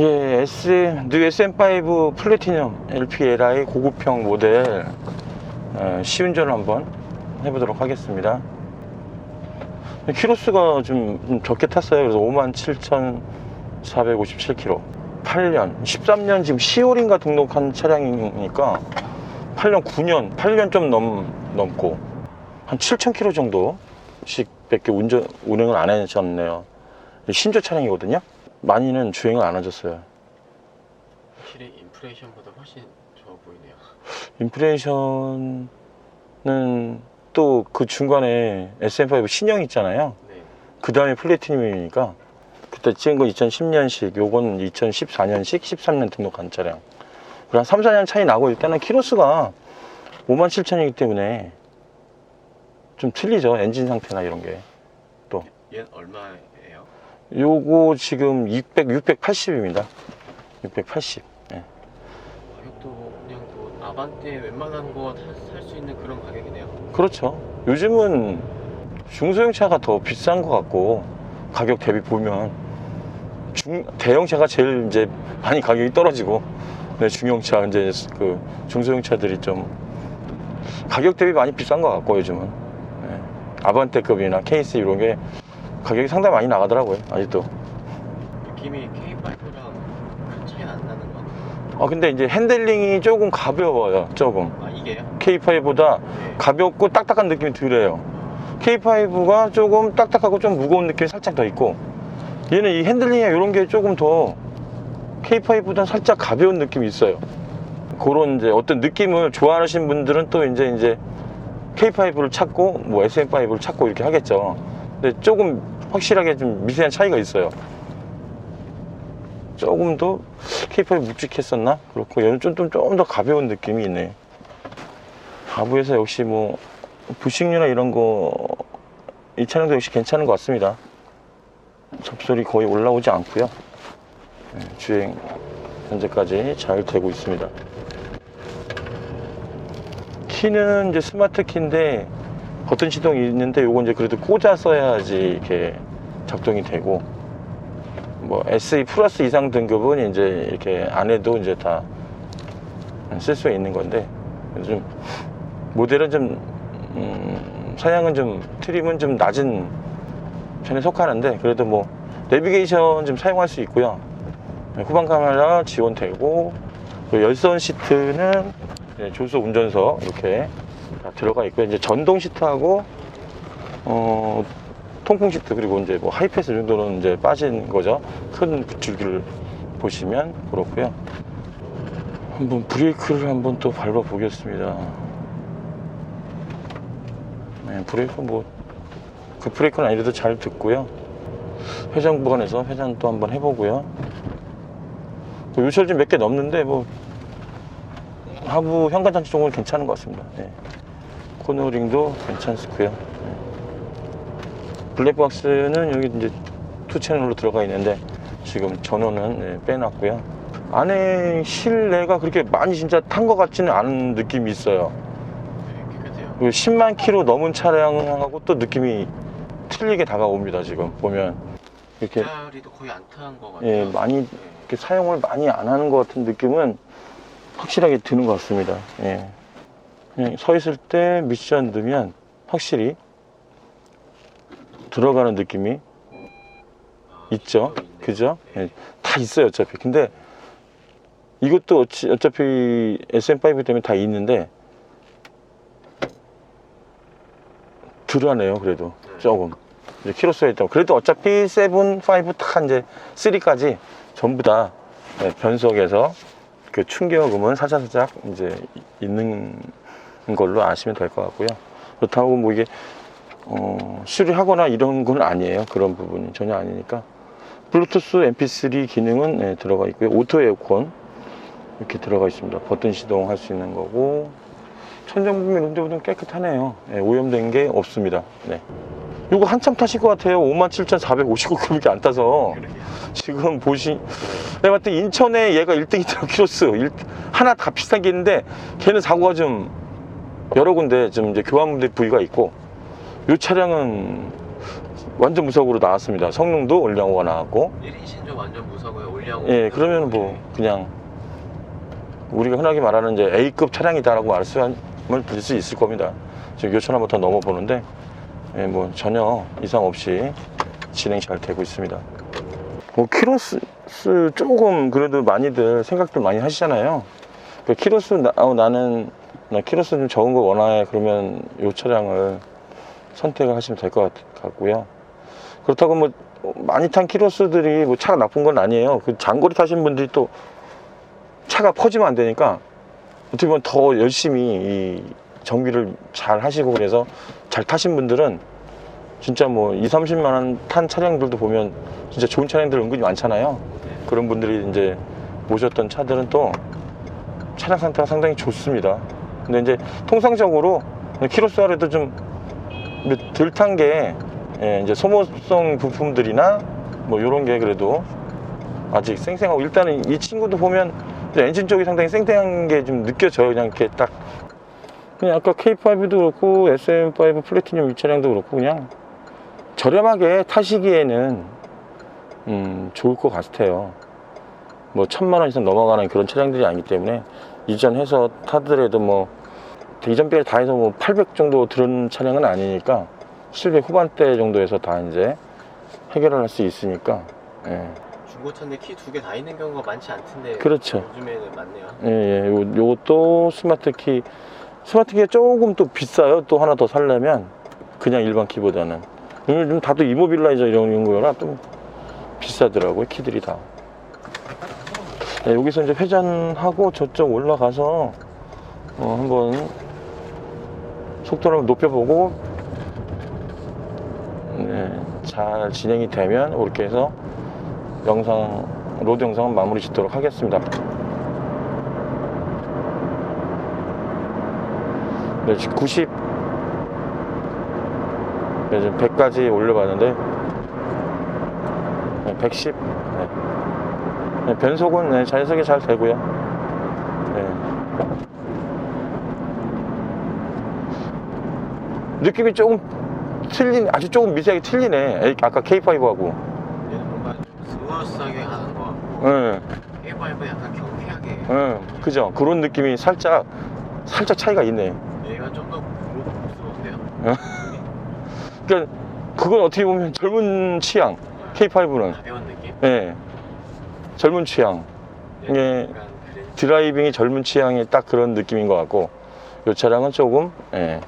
예, S, 뉴 SM5 플래티넘 LPLI 고급형 모델 어, 시운전을 한번 해보도록 하겠습니다. 키로수가 좀, 좀 적게 탔어요. 그래서 57,457km. 8년, 13년 지금 10월인가 등록한 차량이니까 8년, 9년, 8년 좀 넘, 넘고 한 7,000km 정도씩 밖에 운전, 운행을 안 하셨네요. 신조 차량이거든요. 많이는 주행을 안 하셨어요. 확실히 인프레이션보다 훨씬 좋아 보이네요. 인프레이션은 또 그 중간에 SM5 신형 있잖아요. 네. 그 다음에 플래티늄이니까 그때 찍은 건 2010년식, 요건 2014년식, 13년 등록한 차량. 그한 3, 4년 차이 나고 일단은 키로수가 5만 7천이기 때문에 좀 틀리죠. 엔진 상태나 이런 게. 얘는 얼마예 요? 요거 지금 600, 680입니다. 680. 가격도 그냥 뭐 아반떼 웬만한 거 살 수 있는 그런 가격이네요. 그렇죠. 요즘은 중소형 차가 더 비싼 것 같고 가격 대비 보면 중 대형 차가 제일 이제 많이 가격이 떨어지고 네, 중형차 이제 그 중소형 차들이 좀 가격 대비 많이 비싼 것 같고 요즘은 네. 아반떼급이나 케이스 이런 게 가격이 상당히 많이 나가더라고요 아직도. 느낌이 K5랑 큰 차이는 안 나는 것 같아요. 아 근데 이제 핸들링이 조금 가벼워요 조금 아 이게요? K5보다 네. 가볍고 딱딱한 느낌이 덜해요. K5가 조금 딱딱하고 좀 무거운 느낌이 살짝 더 있고 얘는 이 핸들링이나 이런 게 조금 더 K5보다 살짝 가벼운 느낌이 있어요. 그런 이제 어떤 느낌을 좋아하시는 분들은 또 이제 이제 K5를 찾고 뭐 SM5를 찾고 이렇게 하겠죠. 근데 조금 확실하게 좀 미세한 차이가 있어요. 조금 더 K5 묵직했었나? 그렇고 얘는 좀좀좀더 가벼운 느낌이 있네. 가부에서 역시 뭐 부식류나 이런 거 이 차량도 역시 괜찮은 것 같습니다. 접소리 거의 올라오지 않고요. 네, 주행 현재까지 잘 되고 있습니다. 키는 이제 스마트 키인데 버튼 시동이 있는데 요건 이제 그래도 꽂아서야지 이렇게 작동이 되고 뭐 SE 플러스 이상 등급은 이제 이렇게 안 해도 이제 다 쓸 수 있는 건데 좀 모델은 좀 음, 사양은 좀 트림은 좀 낮은 편에 속하는데 그래도 뭐 내비게이션 좀 사용할 수 있고요. 네, 후방 카메라 지원되고 열선 시트는 네, 조수 운전석 이렇게 다 들어가 있고요 이제 전동 시트하고 어, 통풍 시트 그리고 이제 뭐 하이패스 정도는 이제 빠진 거죠 큰 줄기를 보시면 그렇고요 한번 브레이크를 한번 또 밟아 보겠습니다 네, 브레이크 뭐 그 브레이크는 아니래도 잘 듣고요. 회전 구간에서 회전 또 한번 해보고요. 뭐 유철 좀몇개 넘는데 뭐 하부 현관 장치 쪽은 괜찮은 것 같습니다. 네. 코너링도 괜찮고요. 네. 블랙박스는 여기 이제 투 채널로 들어가 있는데 지금 전원은 네, 빼놨고요. 안에 실내가 그렇게 많이 진짜 탄 것 같지는 않은 느낌이 있어요. 되게 깨끗해요. 그 10만 킬로 넘은 차량하고 또 느낌이 틀리게 다가옵니다. 지금 보면 이렇게 배터리도 거의 안 타는 것 같아요. 예, 많이 네. 이렇게 사용을 많이 안 하는 것 같은 느낌은 확실하게 드는 것 같습니다. 예. 그냥 서 있을 때 미션 넣으면 확실히 들어가는 느낌이 아, 있죠. 그죠? 예, 다 있어요, 어차피. 근데 이것도 어차피 SM5 때문에 다 있는데 덜하네요, 그래도 네. 조금. 이제 키로수가 있다고. 그래도 어차피 7, 5, 탁 이제 3까지 전부 다 예, 변속에서 그 충격음은 살짝살짝 이제 있는 걸로 아시면 될 것 같고요. 그렇다고 뭐 이게 어, 수리하거나 이런 건 아니에요. 그런 부분이 전혀 아니니까. 블루투스 MP3 기능은 예, 들어가 있고요. 오토 에어컨 이렇게 들어가 있습니다. 버튼 시동할 수 있는 거고 천장 부분 이런 데보다 깨끗하네요. 예, 오염된 게 없습니다. 네. 이거 한참 타실 것 같아요. 57,459km밖에 안 타서. 지금 보시 내가 봤을 때 인천에 얘가 1등이더라고 키로수 일- 하나 다 비슷한 게 있는데 걔는 사고가 좀 여러 군데 좀 이제 교환 부위가 있고 이 차량은 완전 무석으로 나왔습니다. 성능도 올량호가 나왔고 1인 신조 완전 무서워요. 올리하고. 예, 그러면 뭐 그냥 우리가 흔하게 말하는 이제 A급 차량이다라고 말씀을 드릴 수 있을 겁니다. 지금 더 넘어보는데 예, 뭐 전혀 이상 없이 진행 잘 되고 있습니다. 뭐 키로수 조금 그래도 많이들 생각들 많이 하시잖아요. 그 키로수 나, 어, 나는 나 키로수 좀 적은 거 원해 그러면 이 차량을 선택을 하시면 될 것 같고요. 그렇다고 뭐 많이 탄 키로수들이 뭐 차가 나쁜 건 아니에요. 그 장거리 타신 분들이 또 차가 퍼지면 안 되니까 어떻게 보면 더 열심히 이 정비를 잘 하시고 그래서 잘 타신 분들은 진짜 뭐 2, 30만 원 탄 차량들도 보면 진짜 좋은 차량들 은근히 많잖아요. 그런 분들이 이제 모셨던 차들은 또 차량 상태가 상당히 좋습니다. 근데 이제 통상적으로 키로수 하래도 좀덜탄게 예, 이제 소모성 부품들이나 뭐 이런 게 그래도 아직 쌩쌩하고 일단은 이 친구도 보면 엔진 쪽이 상당히 쌩쌩한 게 좀 느껴져요. 그냥 이렇게 딱 그냥 아까 K5도 그렇고 SM5 플래티늄 이 차량도 그렇고 그냥 저렴하게 타시기에는 음, 좋을 것 같아요. 뭐 천만 원 이상 넘어가는 그런 차량들이 아니기 때문에 이전해서 타더라도 뭐 이전비를 다 해서 뭐 800 정도 들은 차량은 아니니까 700 후반대 정도에서 다 이제 해결을 할 수 있으니까 예. 중고차인데 키 두 개 다 있는 경우가 많지 않던데. 그렇죠. 요즘에는 많네요. 예, 예. 요, 요것도 스마트 키 스마트 키가 조금 또 비싸요 또 하나 더 살려면 그냥 일반 키보다는 요즘 다또 이모빌라이저 이런 거라 또 비싸더라고요 키들이 다 네, 여기서 이제 회전하고 저쪽 올라가서 어, 한번 속도를 한번 높여보고 네, 잘 진행이 되면 이렇게 해서 영상 로드 영상은 마무리 짓도록 하겠습니다. 네, 지금 90 네, 지금 100까지 올려봤는데 네, 110 네. 네, 변속은 네, 자연스럽게 잘 되고요. 네. 느낌이 조금 틀린 아주 조금 미세하게 틀리네. 아까 K5하고 얘는 뭔가 좀 스무스하게 가는 거 같고. 네. A5는 약간 경쾌하게. 네, 그죠 그런 느낌이 살짝 살짝 차이가 있네 얘가 좀 더 고급스러운데요. 그러니까 그건 어떻게 보면 젊은 취향 K5는 가벼운 느낌. 예 젊은 취향 얘는 예. 약간 그래. 드라이빙이 젊은 취향의 딱 그런 느낌인 것 같고 이 차량은 조금 예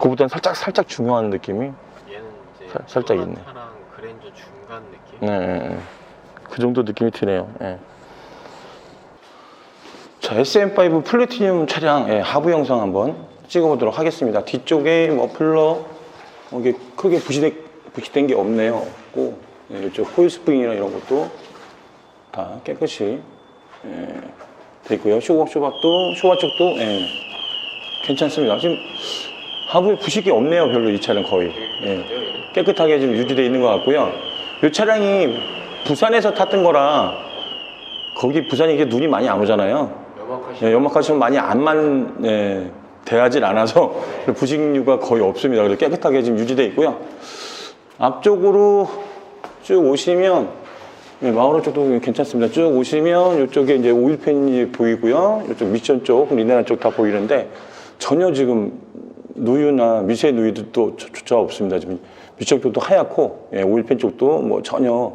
그보다는 살짝 살짝 중요한 느낌이 얘는 이제 살- 살짝 있네. 소나타랑 그랜저 중간 느낌. 예, 예, 예. 그 정도 느낌이 드네요. 예. 자 SM5 플래티늄 차량 예, 하부 영상 한번 찍어보도록 하겠습니다. 뒤쪽에 머플러 어, 이게 크게 부시된, 부시된 게 없네요. 없고 예, 이쪽 코일 스프링이나 이런 것도 다 깨끗이 예, 돼 있고요. 쇼박 쇼박도 쇼박 쪽도 예, 괜찮습니다. 지금 하부에 부식이 없네요 별로 이 차량 거의. 예. 깨끗하게 지금 유지되어 있는 것 같고요. 이 차량이 부산에서 탔던 거라 거기 부산이 이게 눈이 많이 안 오잖아요 연막하시. 예, 연막하시면 많이 안만 예, 대하진 않아서 부식류가 거의 없습니다. 그래서 깨끗하게 지금 유지되어 있고요. 앞쪽으로 쭉 오시면 예, 마우로 쪽도 괜찮습니다. 쭉 오시면 이쪽에 이제 오일팬이 보이고요. 이쪽 미션 쪽, 리네나 쪽다 보이는데 전혀 지금 누유나 미세 누유도 또 조- 조차 없습니다. 지금 미션 쪽도 하얗고 예, 오일팬 쪽도 뭐 전혀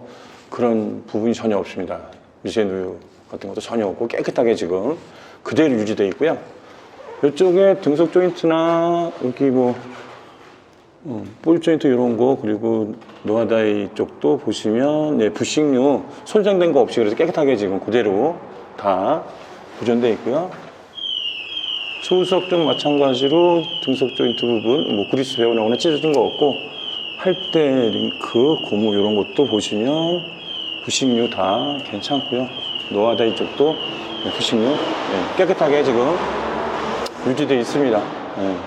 그런 부분이 전혀 없습니다. 미세 누유 같은 것도 전혀 없고 깨끗하게 지금 그대로 유지되어 있고요. 이쪽에 등속 조인트나 여기 뭐 음, 볼 조인트 이런 거 그리고 노아다이 쪽도 보시면 네, 부식류 손상된 거 없이 그래서 깨끗하게 지금 그대로 다 보존되어 있고요. 소수석 좀 마찬가지로 등속 조인트 부분 뭐 그리스 배우나거나 찢어진 거 없고 할 때 링크 고무 이런 것도 보시면 부식류 다 괜찮고요. 노아다이 쪽도 네, 부식류 네, 깨끗하게 지금 유지되어 있습니다. 네.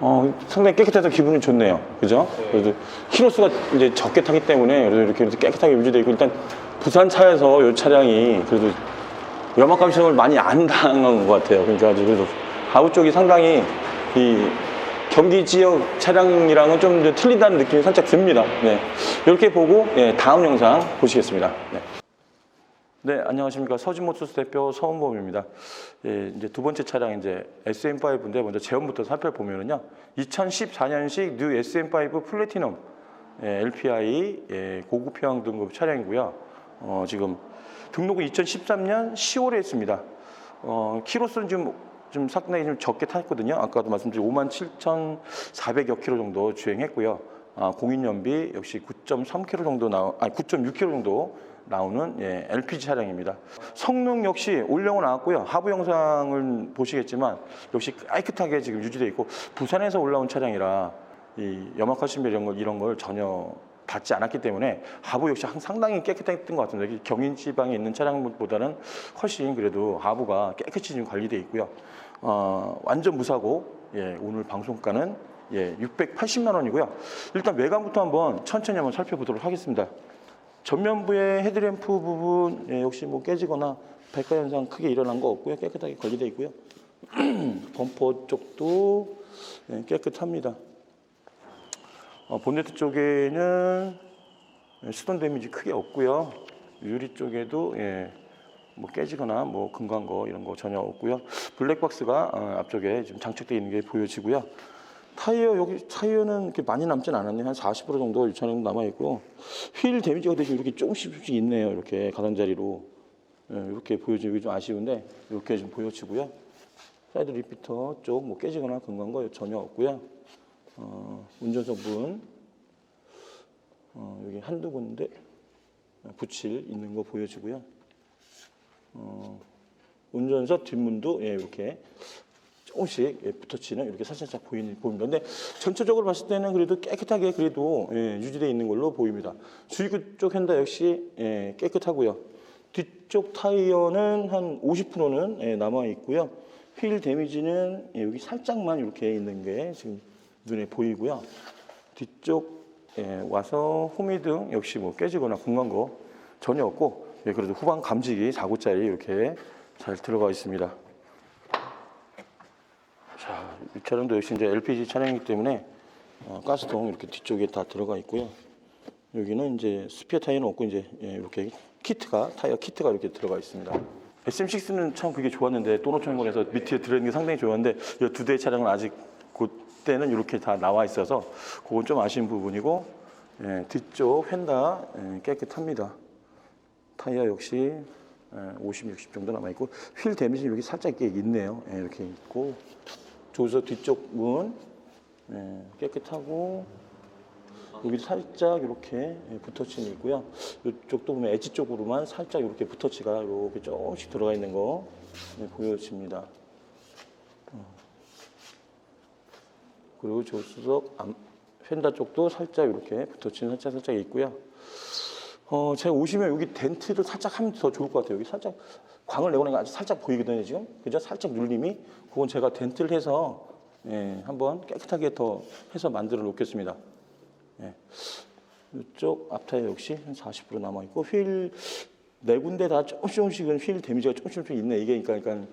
어, 상당히 깨끗해서 기분이 좋네요. 그죠? 네. 그래도 키로수가 이제 적게 타기 때문에 그래도 이렇게 이렇게 깨끗하게 유지되어 있고 일단 부산 차에서 이 차량이 그래도 연막감시험을 많이 안 당한 것 같아요. 그러니까 그래도 하부 쪽이 상당히 이 경기 지역 차량이랑은 좀 이제 틀리다는 느낌이 살짝 듭니다. 네. 이렇게 보고 예, 다음 영상 보시겠습니다. 네. 네, 안녕하십니까. 서진모터스 대표 서원범입니다. 예, 이제 두 번째 차량 이제 SM5인데 먼저 제원부터 살펴보면은요. 2014년식 뉴 SM5 플래티넘 예, LPI 예, 고급 평형 등급 차량이고요. 어, 지금 등록은 2013년 10월에 했습니다. 어, 키로수는 좀, 좀 상당히 좀 적게 탔거든요. 아까도 말씀드린 57,400여 킬로 정도 주행했고요. 아, 공인연비 역시 9.3km 정도 나오, 아니 9.6km 정도 나오는 예, LPG 차량입니다. 성능 역시 올려고 나왔고요. 하부 영상을 보시겠지만 역시 깨끗하게 지금 유지되어 있고 부산에서 올라온 차량이라 이 염화칼슘 이런 걸 이런 걸 전혀 받지 않았기 때문에 하부 역시 상- 상당히 깨끗했던 것. 여기 경인 지방에 있는 차량보다는 훨씬 그래도 하부가 깨끗이 지금 관리되어 있고요. 어, 완전 무사고 예, 오늘 방송가는 예, 680만 원이고요. 일단 외관부터 한번 천천히 한번 살펴보도록 하겠습니다. 전면부의 헤드램프 부분 예, 역시 뭐 깨지거나 백화 현상 크게 일어난 거 없고요. 깨끗하게 관리되어 있고요. 범퍼 쪽도 예, 깨끗합니다. 어, 본네트 쪽에는 수동 데미지 크게 없고요. 유리 쪽에도 예, 뭐 깨지거나 뭐 금간 거 이런 거 전혀 없고요. 블랙박스가 어, 앞쪽에 지금 장착되어 있는 게 보여지고요. 타이어 여기 타이어는 이렇게 많이 남진 않았네요. 한 40% 정도 유차 정도 남아 있고 휠 데미지가 대신 이렇게 조금씩 조금씩 있네요. 이렇게 가장자리로 예, 이렇게 보여지기 좀 아쉬운데 이렇게 좀 보여지고요. 사이드 리피터 쪽 뭐 깨지거나 금간 거 전혀 없고요. 어, 운전석 분 어, 여기 한두 군데 붙일 있는 거 보여지고요. 어, 운전석 뒷문도 예, 이렇게 조금씩 예, 붙어치는 이렇게 살짝살짝 보이는 보입니다. 근데 전체적으로 봤을 때는 그래도 깨끗하게 그래도 예, 유지되어 있는 걸로 보입니다. 주입구 쪽 휀다 역시 예, 깨끗하고요. 뒤쪽 타이어는 한 50%는 예, 남아 있고요. 휠 데미지는 예, 여기 살짝만 이렇게 있는 게 지금 눈에 보이고요. 뒤쪽 예, 와서 호미등 역시 뭐 깨지거나 궁간 거 전혀 없고 예, 그래도 후방 감지기 4구짜리 이렇게 잘 들어가 있습니다. 자, 이 차량도 역시 이제 LPG 차량이기 때문에 어, 가스통 이렇게 뒤쪽에 다 들어가 있고요. 여기는 이제 스피어 타이어는 없고 이제 예, 이렇게 키트가 타이어 키트가 이렇게 들어가 있습니다. SM6는 참 그게 좋았는데 또노천공에서 밑에 들어있는 게 상당히 좋았는데 이 두 대의 차량은 아직 그 때는 이렇게 다 나와 있어서 그건 좀 아쉬운 부분이고 예, 뒤쪽 휀다 예, 깨끗합니다. 타이어 역시 50, 60 정도 남아 있고 휠 데미지 여기 살짝 이렇게 있네요. 예, 이렇게 있고 조수석 뒤쪽 문 예, 깨끗하고 여기 살짝 이렇게 예, 붙어치는 있고요. 이쪽도 보면 엣지 쪽으로만 살짝 이렇게 붙어치가 이렇게 조금씩 들어가 있는 거 예, 보여집니다. 그리고 조수석 암- 휀다 쪽도 살짝 이렇게 붙어치는 살짝 살짝 있고요. 어, 제가 오시면 여기 덴트를 살짝 하면 더 좋을 것 같아요. 여기 살짝 광을 내고 나니까 아주 살짝 보이거든요, 지금. 그죠? 살짝 눌림이. 그건 제가 덴트를 해서 예, 한번 깨끗하게 더 해서 만들어 놓겠습니다. 예. 이쪽 앞타이어 역시 한 40% 남아 있고 휠 네 군데 다 조금씩 조금씩은 휠 데미지가 조금씩 조금씩 있네. 이게 그러니까, 그러니까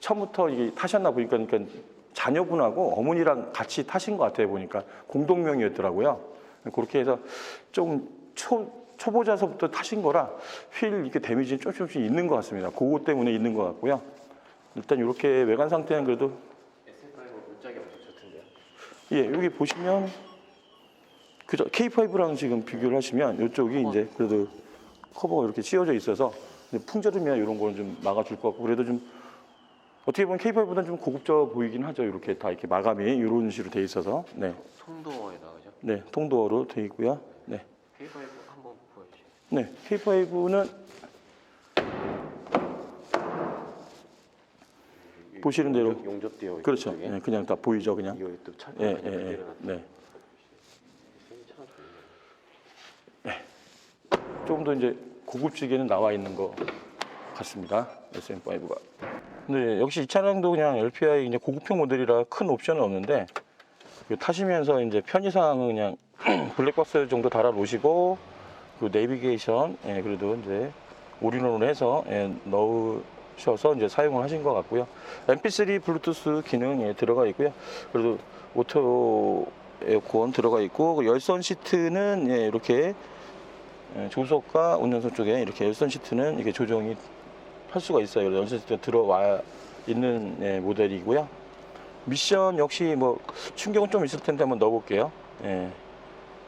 처음부터 이게 타셨나 보니까 그러니까 자녀분하고 어머니랑 같이 타신 것 같아요 보니까 공동명이었더라고요. 그렇게 해서 좀 초, 초보자서부터 타신 거라 휠 이렇게 데미지는 조금씩 조금씩 있는 것 같습니다. 그거 때문에 있는 것 같고요. 일단 이렇게 외관 상태는 그래도 SM5 문짝이 엄청 좋던데요. 예 여기 보시면 그죠 K5랑 지금 비교를 하시면 이쪽이 이제 그래도 커버가 이렇게 씌워져 있어서 풍절음이나 이런 거는 좀 막아줄 것 같고 그래도 좀 어떻게 보면 K5보다는 좀 고급져 보이긴 하죠. 이렇게 다 이렇게 마감이 이런 식으로 돼 있어서 네, 송도어에다 그죠? 네 통도어로 돼 있고요. 네, K5 한번 보여주세요. 네 K5는 보시는 대로 용접, 용접되어 있고 그렇죠. 예, 그냥 다 보이죠, 그냥. 이거 또 차. 예, 예, 예. 네. 조금 더 이제 고급지게는 나와 있는 것 같습니다. SM5가. 근데 역시 이 차량도 그냥 LPI 이제 고급형 모델이라 큰 옵션은 없는데 그 타시면서 이제 편의사항은 그냥 블랙박스 정도 달아 놓으시고 그 내비게이션 예, 그래도 이제 올인원으로 해서 예, 넣을 셔서 이제 사용을 하신 것 같고요. MP3 블루투스 기능이 예, 들어가 있고요. 그래도 오토 에어컨 들어가 있고 그 열선 시트는 예, 이렇게 예, 조석과 운전석 쪽에 이렇게 열선 시트는 이렇게 조정이 할 수가 있어요. 열선 시트가 들어와 있는 예, 모델이고요. 미션 역시 뭐 충격은 좀 있을 텐데 한번 넣어볼게요. 예.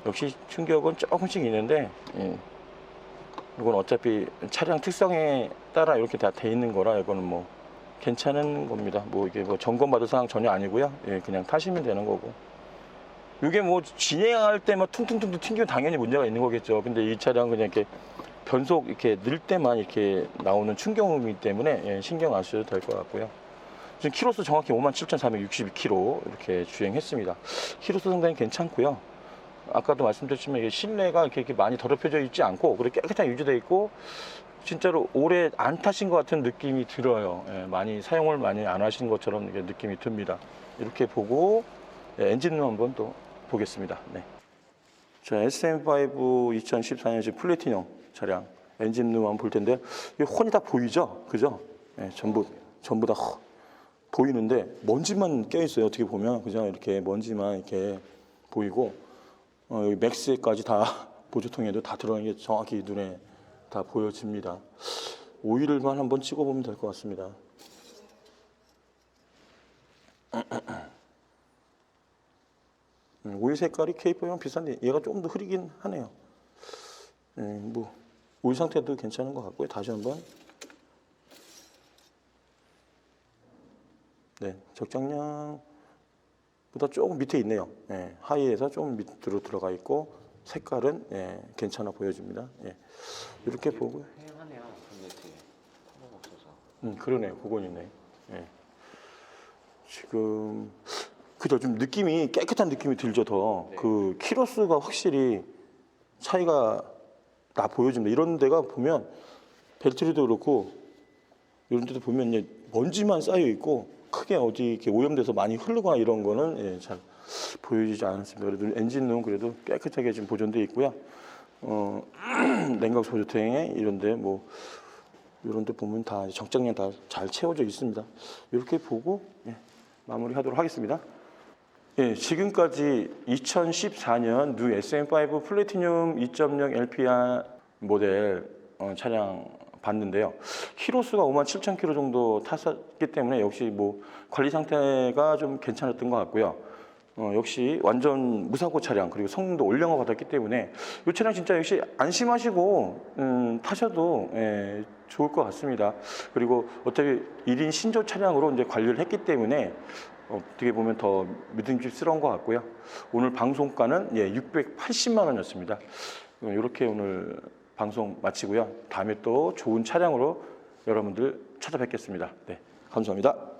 역시 충격은 조금씩 있는데 예. 이건 어차피 차량 특성에 따라 이렇게 다 돼 있는 거라 이거는 뭐 괜찮은 겁니다. 뭐 이게 뭐 점검 받을 상황 전혀 아니고요. 예, 그냥 타시면 되는 거고. 이게 뭐 진행할 때만 퉁퉁퉁퉁 튕기면 당연히 문제가 있는 거겠죠. 근데 이 차량은 그냥 이렇게 변속 이렇게 늘 때만 이렇게 나오는 충격음이기 때문에 예, 신경 안 쓰셔도 될 것 같고요. 지금 키로수 정확히 57,462km 이렇게 주행했습니다. 키로수 상당히 괜찮고요. 아까도 말씀드렸지만 이게 실내가 이렇게, 이렇게 많이 더럽혀져 있지 않고 그리고 깨끗하게 유지되어 있고 진짜로 오래 안 타신 것 같은 느낌이 들어요. 예, 많이 사용을 많이 안 하신 것처럼 이게 느낌이 듭니다. 이렇게 보고 예, 엔진룸 한번 또 보겠습니다. 네. 자, SM5 2014년식 플래티넘 차량 엔진룸 한번 볼 텐데 이 혼이 다 보이죠? 그죠? 예, 전부 전부 다 허- 보이는데 먼지만 껴 있어요. 어떻게 보면 그죠? 이렇게 먼지만 이렇게 보이고 어, 여기 맥스에까지 다 보조통에도 다 들어간 게 정확히 눈에 다 보여집니다. 오일만 한번 찍어보면 될 것 같습니다. 음, 오일 색깔이 K4형 비싼데 얘가 조금 더 흐리긴 하네요. 예, 뭐 오일 상태도 괜찮은 것 같고요. 다시 한번 네 적정량보다 조금 밑에 있네요. 예, 하이에서 조금 밑으로 들어가 있고 색깔은 예, 괜찮아 보여집니다. 예, 이렇게 보고 없어서. 음, 그러네요. 그건 있네. 예. 지금 그죠 좀 느낌이 깨끗한 느낌이 들죠 더. 네. 그 키로수가 확실히 차이가 나 보여집니다. 이런 데가 보면 벨트리도 그렇고 이런 데도 보면 이제 먼지만 쌓여 있고 크게 어디 이렇게 오염돼서 많이 흐르거나 이런 거는 예, 잘 보여지지 않습니다. 그래도 엔진은 그래도 깨끗하게 지금 보존돼 있고요. 어, 냉각 소조탱에 이런데 뭐 이런 데 보면 다 적정량 다 잘 채워져 있습니다. 이렇게 보고 예, 마무리하도록 하겠습니다. 예, 지금까지 2014년 뉴 SM5 플래티늄 2.0 LPR 모델 어, 차량 봤는데요. 키로수가 5만 7천 킬로 정도 탔었기 때문에 역시 뭐 관리 상태가 좀 괜찮았던 것 같고요. 어, 역시 완전 무사고 차량 그리고 성능도 올량화 받았기 때문에 이 차량 진짜 역시 안심하시고 음, 타셔도 예, 좋을 것 같습니다. 그리고 어차피 1인 신조 차량으로 이제 관리를 했기 때문에 어떻게 보면 더 믿음직스러운 것 같고요. 오늘 방송가는 예, 680만 원이었습니다. 이렇게 오늘 방송 마치고요. 다음에 또 좋은 차량으로 여러분들 찾아뵙겠습니다. 네, 감사합니다.